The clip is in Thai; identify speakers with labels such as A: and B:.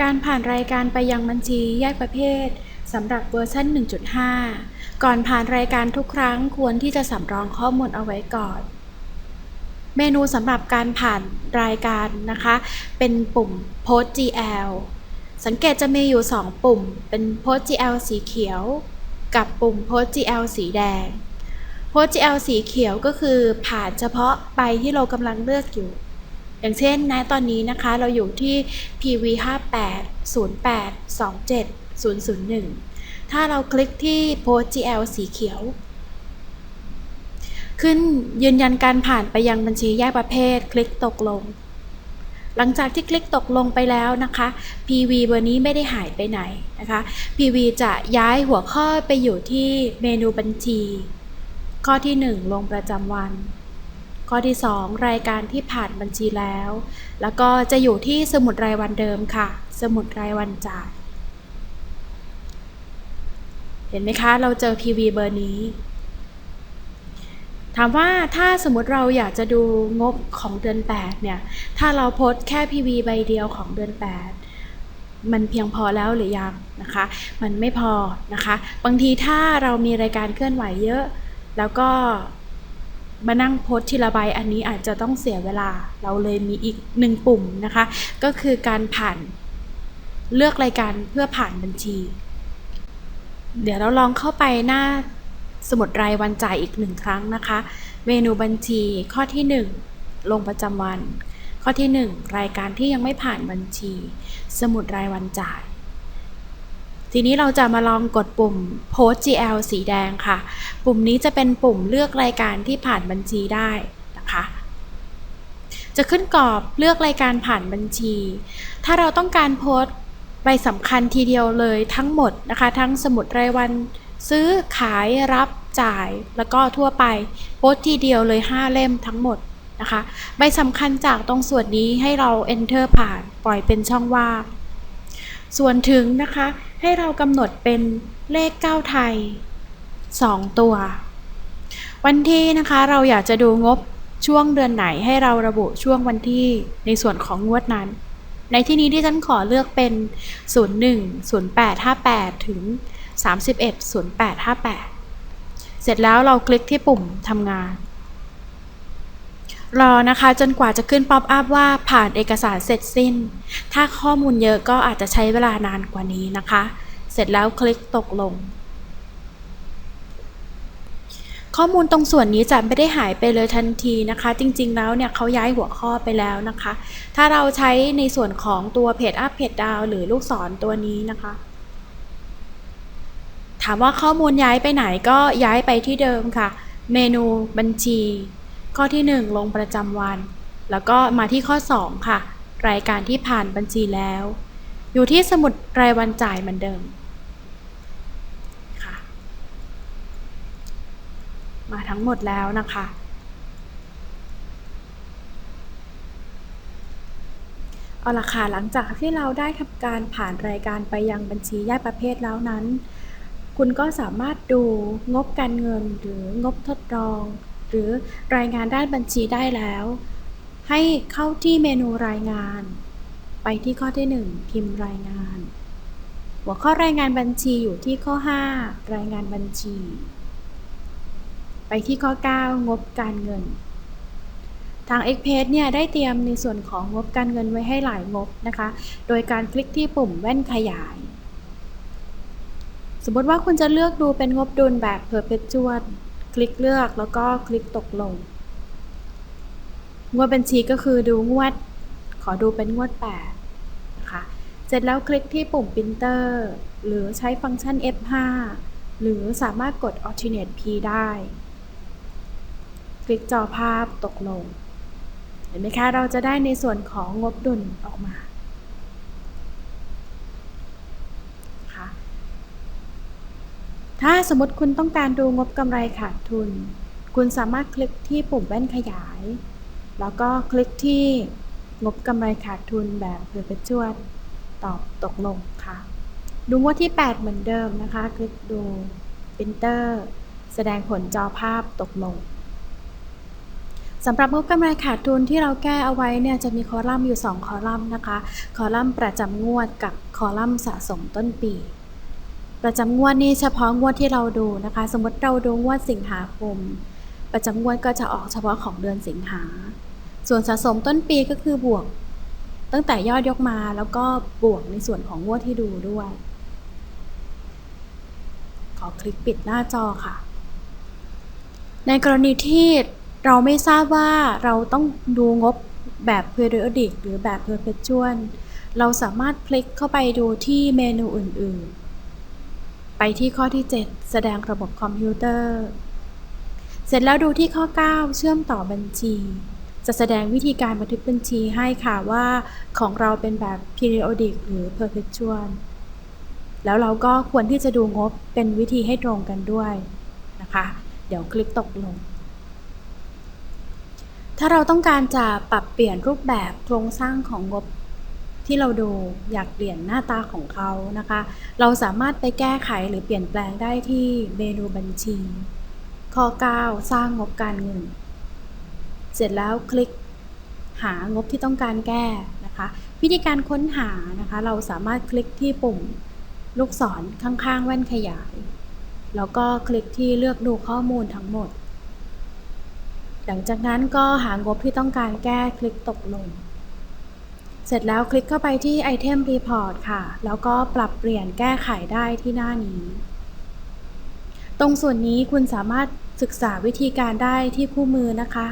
A: การผ่านรายการไปยังบัญชีแยกประเภทสำหรับเวอร์ชัน1.5 ก่อนผ่านรายการทุกครั้งควรที่จะสำรองข้อมูลเอาไว้ก่อน เมนูสำหรับการผ่านรายการนะคะ เป็นปุ่ม Post GL สังเกตจะมีอยู่ 2 ปุ่ม เป็น Post GL สีเขียว กับปุ่ม Post GL สีแดง Post GL สีเขียวก็คือผ่านเฉพาะใบที่เรากำลังเลือกอยู่ อย่างเช่นนะตอนนี้นะคะเราอยู่ที่ PV 58 08 27 001 ถ้าเราคลิกที่ Post GL สีเขียว ขึ้นยืนยันการผ่านไปยังบัญชีแยกประเภท คลิกตกลง หลังจากที่คลิกตกลงไปแล้วนะคะ PV เบอร์นี้ไม่ได้หายไปไหนนะคะ PV จะย้ายหัวข้อไปอยู่ที่เมนูบัญชี ข้อที่ 1 ลงประจำวัน ข้อที่ 2 รายการที่ผ่านบัญชีแล้ว แล้วก็จะอยู่ที่สมุดรายวันเดิมค่ะ สมุดรายวันจ่าย เห็นไหมคะ เราเจอ PV เบอร์นี้ ถามว่าถ้าสมมติเราอยากจะดูงบของเดือน 8 เนี่ย ถ้าเราโพสแค่ PV ใบเดียวของเดือน 8มันเพียงพอแล้วหรือยังนะคะ มันไม่พอนะคะ บางทีถ้าเรามีรายการเคลื่อนไหวเยอะ แล้วก็ มานั่งโพสทีละใบอันนี้อาจจะต้องเสียเวลา เราเลยมีอีกหนึ่งปุ่มนะคะ ก็คือการผ่านเลือกรายการเพื่อผ่านบัญชี เดี๋ยวเราลองเข้าไปหน้าสมุดรายวันจ่ายอีกหนึ่งครั้งนะคะ เมนูบัญชีข้อที่ 1 ลงประจำวัน ข้อที่ 1 รายการที่ยังไม่ผ่านบัญชี สมุดรายวันจ่าย ทีนี้เราจะมาลองกดปุ่ม Post GL สีแดงค่ะ ปุ่มนี้จะเป็นปุ่มเลือกรายการที่ผ่านบัญชีได้นะคะ จะขึ้นกรอบเลือกรายการผ่านบัญชี ถ้าเราต้องการโพสต์ใบสำคัญทีเดียวเลยทั้งหมดนะคะ ทั้งสมุดรายวันซื้อขายรับจ่ายแล้วก็ทั่วไป โพสต์ทีเดียวเลย 5 เล่มทั้งหมดนะคะ ใบสำคัญจากตรงส่วนนี้ให้เรา enter ผ่านปล่อยเป็นช่องว่าง ส่วนถึงนะคะ ให้เรากำหนดเป็นเลข 9 ไทย 2 ตัว วันที่นะคะเราอยากจะดูงบช่วงเดือนไหนให้เราระบุช่วงวันที่ในส่วนของงวดนั้น ในที่นี้ที่ฉันขอเลือกเป็น 01 08 58 ถึง 31 08 58 เสร็จแล้วเราคลิกที่ปุ่มทำงาน รอนะคะจนกว่าจะขึ้นป๊อปอัพว่าผ่านเอกสารเสร็จสิ้น ถ้าข้อมูลเยอะก็อาจจะใช้เวลานานกว่านี้นะคะ เสร็จแล้วคลิกตกลง ข้อมูลตรงส่วนนี้จะไม่ได้หายไปเลยทันทีนะคะ จริงๆแล้วเนี่ยเขาย้ายหัวข้อไปแล้วนะคะ ถ้าเราใช้ในส่วนของตัวเพจอัพเพจดาวหรือลูกศรตัวนี้นะคะ ถามว่าข้อมูลย้ายไปไหนก็ย้ายไปที่เดิมค่ะ เมนูบัญชี ข้อที่ 1 ลงประจำวัน แล้วก็มาที่ข้อ 2 ค่ะ รายการที่ผ่านบัญชีแล้ว อยู่ที่สมุดรายวันจ่ายเหมือนเดิมค่ะมาทั้งหมดแล้วนะคะเอาละค่ะหลังจากที่เราได้ทำการผ่านรายการไปยังบัญชีแยกประเภทแล้วนั้น คุณก็สามารถดูงบการเงินหรืองบทดลอง หรือรายงานด้านบัญชีได้แล้ว ให้เข้าที่เมนูรายงาน ไปที่ข้อที่ 1 พิมพ์รายงาน หัวข้อรายงานบัญชีอยู่ที่ข้อ 5 รายงานบัญชี ไปที่ข้อ 9 งบการเงิน ทาง x p a s เนี่ยได้เตรียมในส่วนของงบการเงินไว้ให้หลายงบนะคะ โดยการคลิกที่ปุ่มแว่นขยายสมมติว่าคุณจะเลือกดูเป็นงบดุลแบบ perpetual คลิกเลือกแล้วก็คลิกตกลง งวดบัญชีก็คือดูงวด ขอดูเป็นงวด8นะคะ เสร็จแล้วคลิกที่ปุ่ม printer หรือใช้ฟังก์ชัน F5 หรือสามารถกด alternate P ได้ คลิกจอภาพตกลง เห็นไหมคะ เราจะได้ในส่วนของงบดุลออกมาค่ะ ถ้าสมมติคุณต้องการดูงบกำไรขาดทุน คุณสามารถคลิกที่ปุ่มแว่นขยาย แล้วก็คลิกที่งบกำไรขาดทุนแบบ perpetual ตอบตกลงค่ะ ดูงวดที่ 8 เหมือนเดิมนะคะ คลิกดู printer แสดงผลจอภาพตกลงสำหรับงบกำไรขาดทุนที่เราแก้เอาไว้เนี่ยจะมีคอลัมน์อยู่ 2 คอลัมน์นะคะ คอลัมน์ประจำงวดกับคอลัมน์สะสมต้นปี ประจำงวดนี้เฉพาะงวดที่เราดูนะคะ สมมติเราดูงวดสิงหาคม ประจำงวดก็จะออกเฉพาะของเดือนสิงหา ส่วนสะสมต้นปีก็คือบวก ตั้งแต่ยอดยกมาแล้วก็บวกในส่วนของงวดที่ดูด้วย ขอคลิกปิดหน้าจอค่ะ ในกรณีที่เราไม่ทราบว่าเราต้องดูงบแบบ periodic หรือแบบ perpetual เราสามารถคลิกเข้าไปดูที่เมนูอื่น ๆ ไปที่ข้อที่ 7 แสดงระบบคอมพิวเตอร์ เสร็จแล้วดูที่ข้อ 9 เชื่อมต่อบัญชี จะแสดงวิธีการบันทึกบัญชีให้ค่ะว่าของเราเป็นแบบ periodic หรือ perpetual แล้วเราก็ควรที่จะดูงบเป็นวิธีให้ตรงกันด้วยนะคะ เดี๋ยวคลิกตกลง ถ้าเราต้องการจะปรับเปลี่ยนรูปแบบโครงสร้างของงบ ที่เราดูอยากเปลี่ยนหน้าตาของเขานะคะ เราสามารถไปแก้ไขหรือเปลี่ยนแปลงได้ที่เมนูบัญชี ข้อ 9 สร้างงบการเงิน เสร็จแล้วคลิกหางบที่ต้องการแก้นะคะ วิธีการค้นหานะคะ เราสามารถคลิกที่ปุ่มลูกศรข้างๆ แว่นขยาย แล้วก็คลิกที่เลือกดูข้อมูลทั้งหมด หลังจากนั้นก็หางบที่ต้องการแก้คลิกตกลง เสร็จแล้วคลิกเข้าไปที่ไอเทม Report ค่ะ แล้วก็ปรับเปลี่ยนแก้ไขได้ที่หน้านี้ ตรงส่วนนี้คุณสามารถศึกษาวิธีการได้ที่คู่มือนะคะ